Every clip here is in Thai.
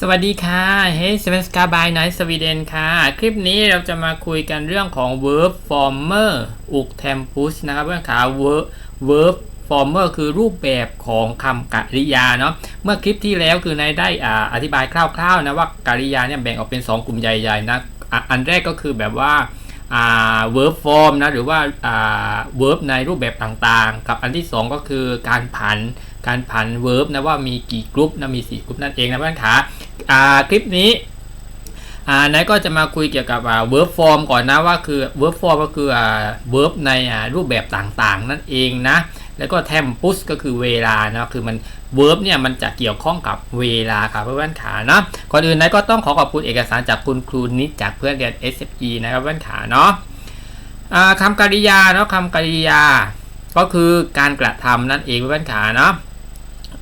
สวัสดีค่ะ เฮ้ยสเวนสกาบายไนท์สวีเดนค่ะ คลิปนี้เราจะมาคุยกันเรื่องของ verb former อุก tempus นะครับเพื่อนขา verb verb former คือรูปแบบของคำกริยาเนาะ เมื่อคลิปที่แล้วคือนายได้อ่าอธิบายคร่าวๆนะว่ากริยาเนี่ยแบ่งออกเป็น 2 กลุ่มใหญ่ๆนะอะอันแรกก็คือแบบว่าอ่า verb form นะหรือว่าอ่า verb ในรูปแบบต่างๆ กับอันที่ 2 ก็คือการผัน การผัน verb นะว่ามีกี่กรุ๊ปนะมี 4กรุ๊ปนั่นเองนะเพื่อนขา คลิปนี้อ่านายก็จะมาคุยเกี่ยวกับอ่า verb form ก่อนนะว่าคือ verb form ก็คืออ่า verb ในอ่ารูปแบบต่างๆ นั่นเองนะ แล้วก็ tempus ก็คือเวลานะคือมัน verb เนี่ยมันจะเกี่ยวข้องกับเวลาครับเพื่อนๆขานะก่อนอื่นนายก็ต้องขอขอบคุณเอกสารจากคุณครูนิดจากเพื่อนเรียน SFE นะครับเพื่อนขาเนาะอ่าคำกริยาเนาะคำกริยา ก็คือการกระทำนั่นเองเพื่อนขาเนาะ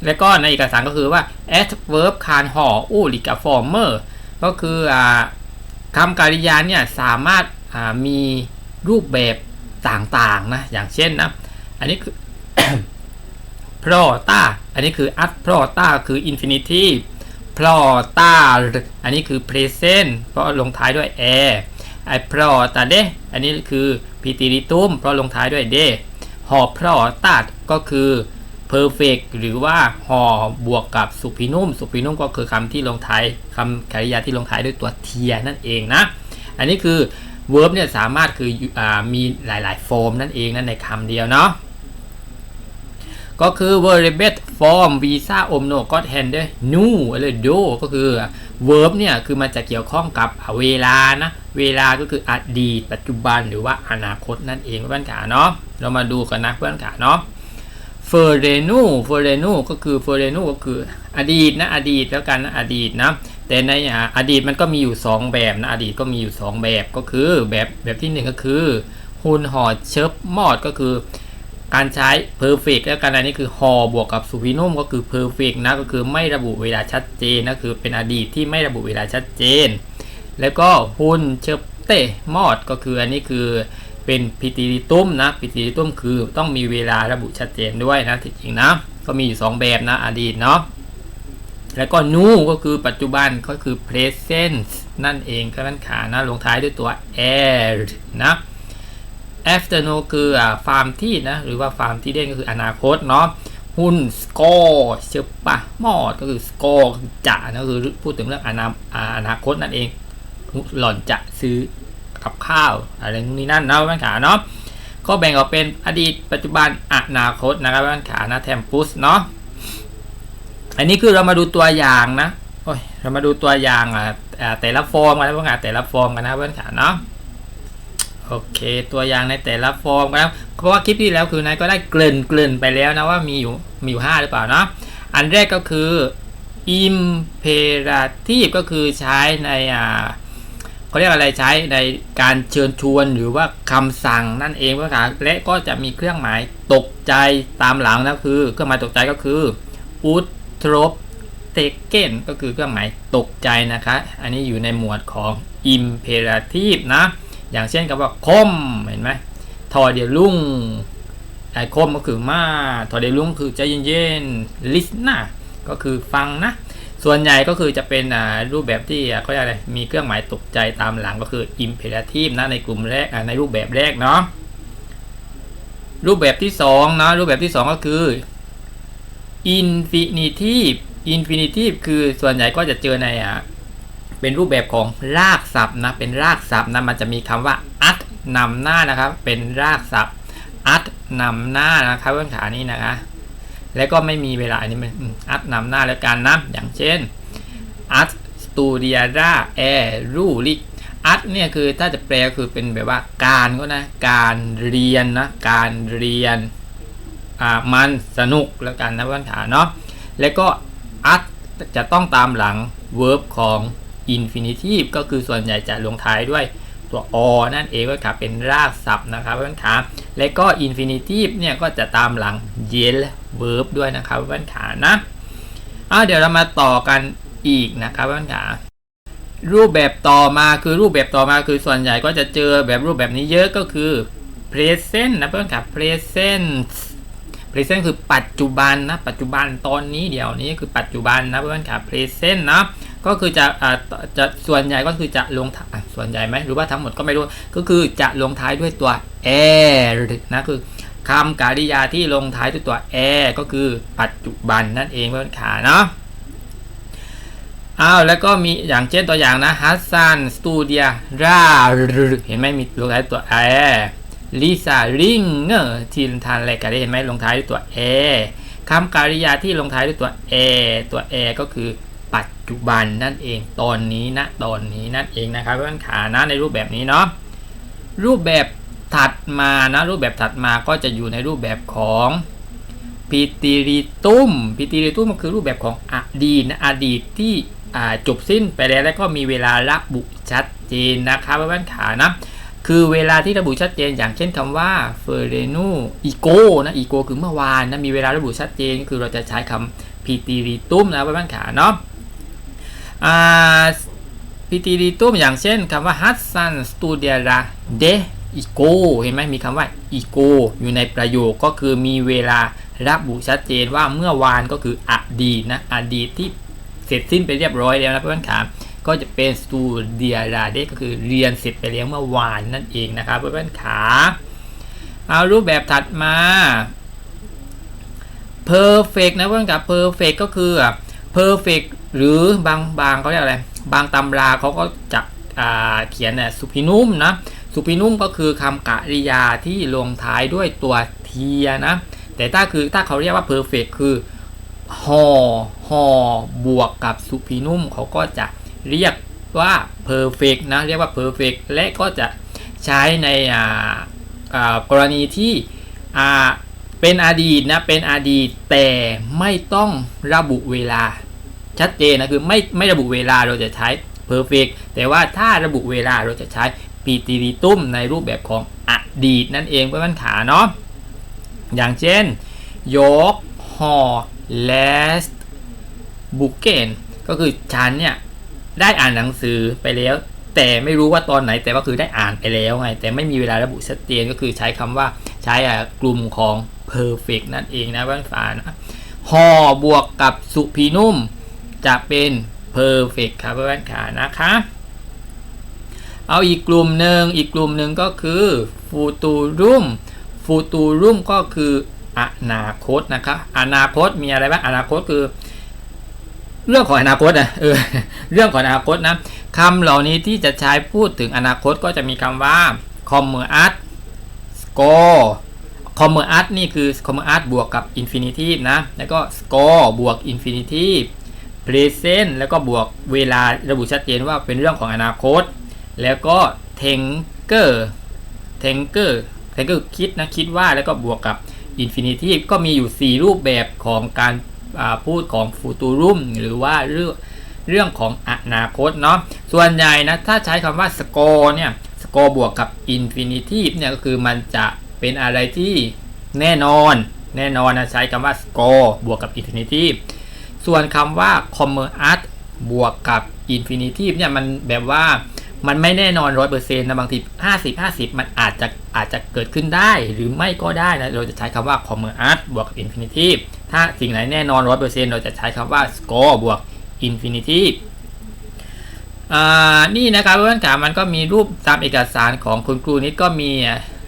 แล้วก็ในเอกสารก็คือว่า adverb can ห่ออูลิกา former ก็คืออคำกริยาเนี่ยสามารถมีรูปแบบต่างๆนะอย่างเช่นนะ อันนี้คือ prota อันนี้คือ at prota คือ infinitive prota อันนี้คือ present เพราะลงท้ายด้วย a ไอ้ prota de อันนี้คือ p t i t u m เพราะลงท้ายด้วย de หอ prota ก็คือ perfect หรือว่าห่อบวกกับสุพินุ่มสุพินุ่มก็คือคำที่ลงท้ายคำกริยาที่ลงท้ายด้วยตัวเทียนั่นเองนะ อันนี้คือ verb เนี่ยสามารถคืออมีหลายๆ form นั่นเองนั่นในคำเดียวเนาะก็คือ verb form visa omno got hand ด้วย nu อร do ก็คือ verb เนี่ยคือมันจะเกี่ยวข้องกับเวลานะ เวลาก็คืออดีต ปัจจุบันหรือว่าอนาคตนั่นเองเพื่อนขาเนาะ เรามาดูกันนะเพื่อนขาเนาะ เฟอร์เรนูเฟอร์เรนูก็คือเฟอร์เรนูก็คืออดีตนะอดีตแล้วกันนะอดีตนะแต่ในอดีตมันก็มีอยู่ 2 แบบนะอดีตก็มีอยู่ 2 แบบก็คือแบบแบบที่ 1 ก็คือฮุนหอเชิบมอดก็คือ การใช้ perfect แล้วกันอันนี้คือหอบวกกับสุพินุ่มก็คือ perfect นะก็คือไม่ระบุเวลาชัดเจนนะคือเป็นอดีตที่ไม่ระบุเวลาชัดเจน แล้วก็ฮุนเชิบเตมอดก็คืออันนี้คือ เป็นพิติริตุ้มนะพิติริตุ้มคือต้องมีเวลาระบุชัดเจนด้วยนะที่จริงนะ ก็มีอยู่ 2 แบบนะอดีตเนาะแล้วก็นูก็คือปัจจุบันก็คือ present นั่นเองครับท่านขานะลงท้ายด้วยตัว air นะ afternoon คือฟาร์มที่นะ หรือว่าฟาร์มที่เด่นก็คืออนาคตเนาะหุ้น score เชื่อปะมอดก็คือ score คือจะนะคือพูดถึงเรื่องอนาอนาคตนั่นเอง หล่อนจะซื้อ กับข้าวอะไรนู่นนี่นั่นนะบ้านขาเนาะก็แบ่งออกเป็นอดีตปัจจุบันอนาคตนะครับบ้านขานะแทมปุสเนาะอันนี้คือเรามาดูตัวอย่างนะโอ้ยเรามาดูตัวอย่างอะแต่ละฟอร์มกันนะบ้านขาแต่ละฟอร์มกันนะบ้านขาเนาะโอเค ตัวอย่างในแต่ละฟอร์มกันเพราะว่าคลิปที่แล้วคือนายก็ได้เกริ่นเกริ่นไปแล้วนะว่ามีอยู่มีอยู่ห้าหรือเปล่าเนาะอันแรกก็คือ imperative ก็คือใช้ในอ่า เขาเรียกอะไรใช้ในการเชิญชวนหรือว่าคำสั่งนั่นเองครับและก็จะมีเครื่องหมายตกใจตามหลังนะคือเครื่องหมายตกใจก็คืออุทรปเทเกนก็คือเครื่องหมายตกใจนะคะ อันนี้อยู่ในหมวดของ imperative นะ อย่างเช่นกับว่าคมเห็นไหมทอเดียลุ่งไอคมก็คือมาทอเดียลุ่งคือใจเย็นๆ listen ก็คือฟังนะ ส่วนใหญ่ก็คือจะเป็นรูปแบบที่เขาเรียกอะไรมีเครื่องหมายตกใจตามหลังก็คือ imperative นะในกลุ่มแรกในรูปแบบแรกเนาะรูปแบบที่2นะรูปแบบที่ 2 ก็คือ infinitive infinitive คือส่วนใหญ่ก็จะเจอในอะเป็นรูปแบบของรากศัพท์นะเป็นรากศัพท์นะมันจะมีคำว่า at นำหน้านะครับ เป็นรากศัพท์ at นำหน้านะครับเพื่อนขานี้นะคะ แล้วก็ไม่มีเวลาอันนี้มันอัดนำหน้าแล้วกันนะอย่างเช่นอัดสตูดิอาราแอรูลิอัดเนี่ยคือถ้าจะแปลคือเป็นแบบว่าการก็นะการเรียนนะการเรียนอ่ามันสนุกแล้วกันนะพื่อนขาเนาะแล้วก็อัดจะต้องตามหลัง verb ของ infinitive ก็คือส่วนใหญ่จะลงท้ายด้วย ตัว o นั่นเองก็ค่ะเป็นรากศัพท์นะครับเพื่อนขาและก็ infinitive เนี่ยก็จะตามหลัง yel verb ด้วยนะครับเพื่อนขานะเอาเดี๋ยวเรามาต่อกันอีกนะครับเพื่อนขารูปแบบต่อมาคือรูปแบบต่อมาคือส่วนใหญ่ก็จะเจอแบบรูปแบบนี้เยอะก็คือ present นะเพื่อนขา present present คือปัจจุบันนะปัจจุบันตอนนี้เดี๋ยวนี้คือปัจจุบันนะเพื่อนขา present นะ ก็คือจะอ่าจะส่วนใหญ่ก็คือจะลงท้ายส่วนใหญ่ไหมหรือว่าทั้งหมดก็ไม่รู้ ก็คือจะลงท้ายด้วยตัว air นะคือคำกริยาที่ลงท้ายด้วยตัว air ก็คือปัจจุบันนั่นเองเพื่อนขาเนาะอ้าวแล้วก็มีอย่างเช่นตัวอย่างนะฮัสซันสตูเดียราเห็นไหมมีลงท้ายตัว air ลิซาริงเงอร์ทีนทานอะไรกันได้เห็นไหมลงท้ายด้วยตัว a คำกริยาที่ลงท้ายด้วยตัว a ตัว a ก็คือ จจุบันนั่นเองตอนนี้นะตอนนี้นั่นเองนะครับเพื่อนขานะในรูปแบบนี้เนาะรูปแบบถัดมานะรูปแบบถัดมาก็จะอยู่ในรูปแบบของพิติริตุ้มพิติริตุ้มก็คือรูปแบบของอดีตนะอดีตที่จบสิ้นไปแล้วแล้วก็มีเวลาระบุชัดเจนนะครับเพื่อนขานะคือเวลาที่ระบุชัดเจน อย่างเช่นคำว่าเฟเรนูอีโกนะอีโกคือเมื่อวานนะมีเวลาระบุชัดเจนก็คือเราจะใช้คำพีติริตุ้มนะบ้านขาเนาะอ่า พีติริตุมอย่างเช่นคำว่าฮัตซันสตูเดียราเดอีโกเห็นไหมมีคำว่าอีโกอยู่ในประโยคก็คือมีเวลาระบุชัดเจนว่าเมื่อวานก็คืออดีตนะอดีตที่เสร็จสิ้นไปเรียบร้อยแล้วนะเพื่อนขาก็จะเป็นสตูเดียราเดก็คือเรียนเสร็จไปแล้วเมื่อวานนั่นเองนะครับเพื่อนขาเอารูปแบบถัดมา perfect นะเพื่อนกับ perfect ก็คือ perfect หรือบางบางเขาเรียกอะไรบางตำราเขาก็จะอ่าเขียนเนี่ยสุพินุ่มนะสุพินุ่มก็คือคำกริยาที่ลงท้ายด้วยตัวเทียนะแต่ถ้าคือถ้าเขาเรียกว่า perfect คือหอหอบวกกับสุพินุ่มเขาก็จะเรียกว่า perfect นะเรียกว่า perfect และก็จะใช้ในกรณีที่เป็นอดีตนะเป็นอดีตแต่ไม่ต้องระบุเวลา ชัดเจนนะคือไม่ไม่ระบุเวลาเราจะใช้ perfect แต่ว่าถ้าระบุเวลาเราจะใช้ปีติริตุมในรูปแบบของอดีตนั่นเองเพื่อนๆขาเนาะอย่างเช่น ยกหอ last บุกเกนก็คือฉันเนี่ยได้อ่านหนังสือไปแล้ว แต่ไม่รู้ว่าตอนไหนแต่ก็คือได้อ่านไปแล้วไง แต่ไม่มีเวลาระบุชัดเจนก็คือใช้คำว่าใช้กลุ่มของ perfect นั่นเองนะบ้านฝานะหอบวกกับสุพีนุ่ม จะเป็น perfect ครับบ้านขานะคะ เอาอีกกลุ่มหนึ่งอีกกลุ่มหนึ่งก็คือ futurum futurum ก็คืออนาคตนะครับอนาคตมีอะไรบ้างอนาคตคือ เรื่องของอนาคตนะเออเรื่องของอนาคตนะคำเหล่านี้ที่จะใช้พูดถึงอนาคตก็จะมีคำว่า commer art score commer art นี่คือ commer art บวกกับ infinitive นะ แล้วก็ score บวก infinitive present แล้วก็บวกเวลาระบุชัดเจนว่าเป็นเรื่องของอนาคต แล้วก็ thinker thinker thinker คิดนะคิดว่าแล้วก็บวกกับ infinitive ก็มีอยู่ 4 รูปแบบของการพูดของ futurum หรือว่าเรื่องเรื่องของอนาคตเนาะส่วนใหญ่นะถ้าใช้คำว่า score เนี่ย score บวกกับ infinitive เนี่ยก็คือมันจะเป็นอะไรที่แน่นอน แน่นอนนะใช้คำว่า score บวกกับ infinitive ส่วนคำว่า commer art บวกกับ infinitive เนี่ยมันแบบว่ามันไม่แน่นอน100%นะบางที50 50มันอาจจะอาจจะเกิดขึ้นได้หรือไม่ก็ได้นะ เราจะใช้คำว่า commer art บวกกับ infinitive ถ้าสิ่งไหนแน่นอน100%เราจะใช้คำว่า score บวก infinitive อ่านี่นะครับเพื่อนขามันก็มีรูปตามเอกสารของคุณครูนิดก็มี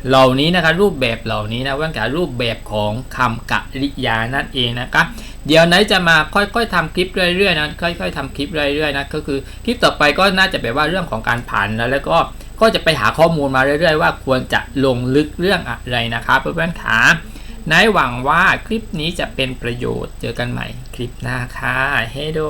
เหล่านี้นะครับรูปแบบเหล่านี้นะเพื่อนขารูปแบบของคำกริยานั่นเองนะครับ เดี๋ยวไหนจะมาค่อยๆทำคลิปเรื่อยๆนะค่อย ๆทำคลิปเรื่อยๆนะก็คือคลิปต่อไปก็น่าจะแบบว่าเรื่องของการผ่านแล้วแล้วก็ก็จะไปหาข้อมูลมาเรื่อยๆ ว่าควรจะลงลึกเรื่องอะไรนะครับเพื่อนๆขาในหวังว่าคลิปนี้จะเป็นประโยชน์เจอกันใหม่คลิปหน้าค่ะเฮโด